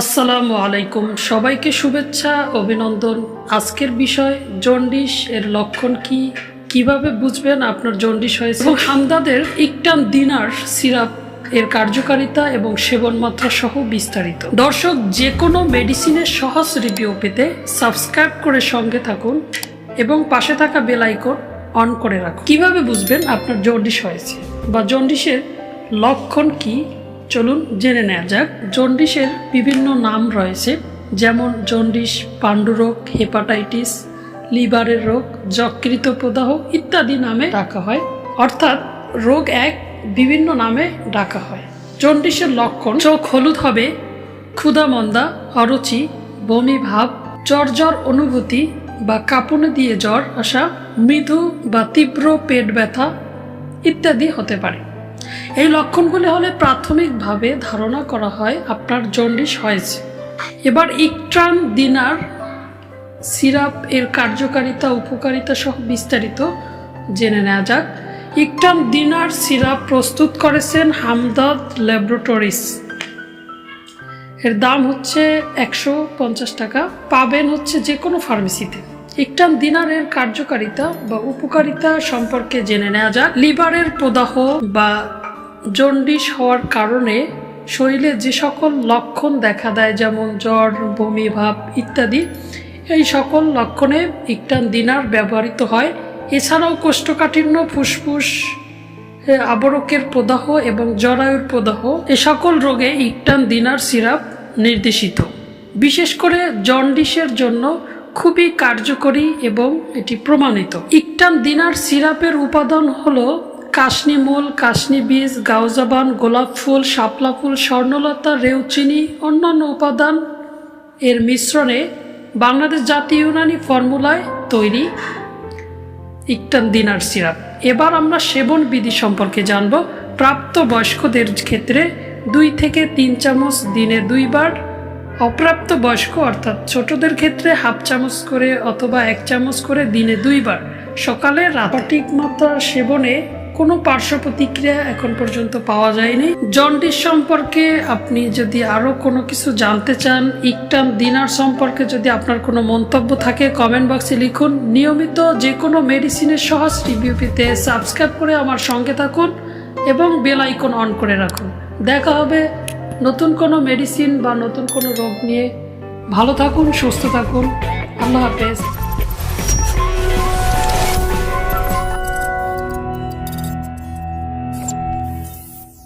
আসসালামু আলাইকুম। সবাইকে শুভেচ্ছা, অভিনন্দন। আজকের বিষয়, জন্ডিস এর লক্ষণ কি? কীভাবে বুঝবেন আপনার জন্ডিস হয়েছে? হামদাদের ইকটান দিনার সিরাপ এর কার্যকারিতা এবং সেবন মাত্রা সহ বিস্তারিত। দর্শক যে কোনো মেডিসিনের সহজ রিভিউ পেতে সাবস্ক্রাইব করে সঙ্গে থাকুন এবং পাশে থাকা বেল আইকন অন করে রাখুন। কীভাবে বুঝবেন আপনার জন্ডিস হয়েছে? বা জন্ডিসের লক্ষণ কি? চলুন জেনে নেওয়া যাক, জন্ডিসের বিভিন্ন নাম রয়েছে, যেমন জন্ডিস, পাণ্ডুরোগ, হেপাটাইটিস, লিভারের রোগ, যকৃত প্রদাহ ইত্যাদি নামে ডাকা হয়। অর্থাৎ রোগ এক, বিভিন্ন নামে ডাকা হয়। জন্ডিসের লক্ষণ চোখ হলুদ হবে, ক্ষুধামন্দা, অরুচি, বমি ভাব জ্বর জ্বর অনুভূতি বা কাঁপুনি দিয়ে জ্বর আসা, মৃদু বা তীব্র পেট ব্যথা ইত্যাদি হতে পারে। এই লক্ষণগুলি হলে প্রাথমিকভাবে ধারণা করা হয় আপনার জন্ডিস হয়েছে। এবার ইকট্রান দিনার সিরাপ এর কার্যকারিতা, উপকারিতা সহ বিস্তারিত জেনে নেওয়া যাক। ইকটান দিনার সিরাপ প্রস্তুত করেছেন হামদাদ ল্যাবরেটরিজ। এর দাম হচ্ছে একশো পঞ্চাশ টাকা, পাবেন হচ্ছে যে কোনো ফার্মেসিতে। ইকটান দিনারের কার্যকারিতা বা উপকারিতা সম্পর্কে জেনে নেওয়া যাক। লিভারের প্রদাহ বা জন্ডিস হওয়ার কারণে শরীরে যে সকল লক্ষণ দেখা দেয়, যেমন জ্বর, বমি, ভাব ইত্যাদি, এই সকল লক্ষণে ইকটান দিনার ব্যবহৃত হয়। এছাড়াও কোষ্ঠকাঠিন্য, ফুসফুস আবরকের প্রদাহ এবং জরায়ুর প্রদাহ, এ সকল রোগে ইকটান দিনার সিরাপ নির্দেশিত। বিশেষ করে জন্ডিসের জন্য খুবই কার্যকরী এবং এটি প্রমাণিত। ইকটান দিনার সিরাপের উপাদান হলো কাশনি মূল কাশনি বীজ গাউজাবান গোলাপ ফুল, শাপলা ফুল, স্বর্ণলতা রেউচিনি অন্যান্য উপাদান এর মিশ্রণে বাংলাদেশ জাতীয় ইউনানি ফর্মুলায় তৈরি ইকটান দিনার সিরাপ। এবার আমরা সেবন বিধি সম্পর্কে জানব। প্রাপ্ত বয়স্কদের ক্ষেত্রে দুই থেকে তিন চামচ দিনে দুইবার, অপ্রাপ্ত বয়স্ক অর্থাৎ ছোটদের ক্ষেত্রে হাফ চামচ করে অথবা এক চামচ করে দিনে দুইবার। সকালে রাতাটিক মাত্রা সেবনে কোনো পার্শ্ব প্রতিক্রিয়া এখন পর্যন্ত পাওয়া যায়নি। জন্ডিস সম্পর্কে আপনি যদি আরও কোনো কিছু জানতে চান ইকটান দিনার সম্পর্কে যদি আপনার কোনো মন্তব্য থাকে কমেন্ট বক্সে লিখুন। নিয়মিত যে কোনো মেডিসিনের সহজ রিভিউ পেতে সাবস্ক্রাইব করে আমার সঙ্গে থাকুন এবং বেল আইকন অন করে রাখুন। দেখা হবে নতুন কোনো মেডিসিন বা নতুন কোনো রোগ নিয়ে। ভালো থাকুন, সুস্থ থাকুন। আল্লাহ হাফেজ।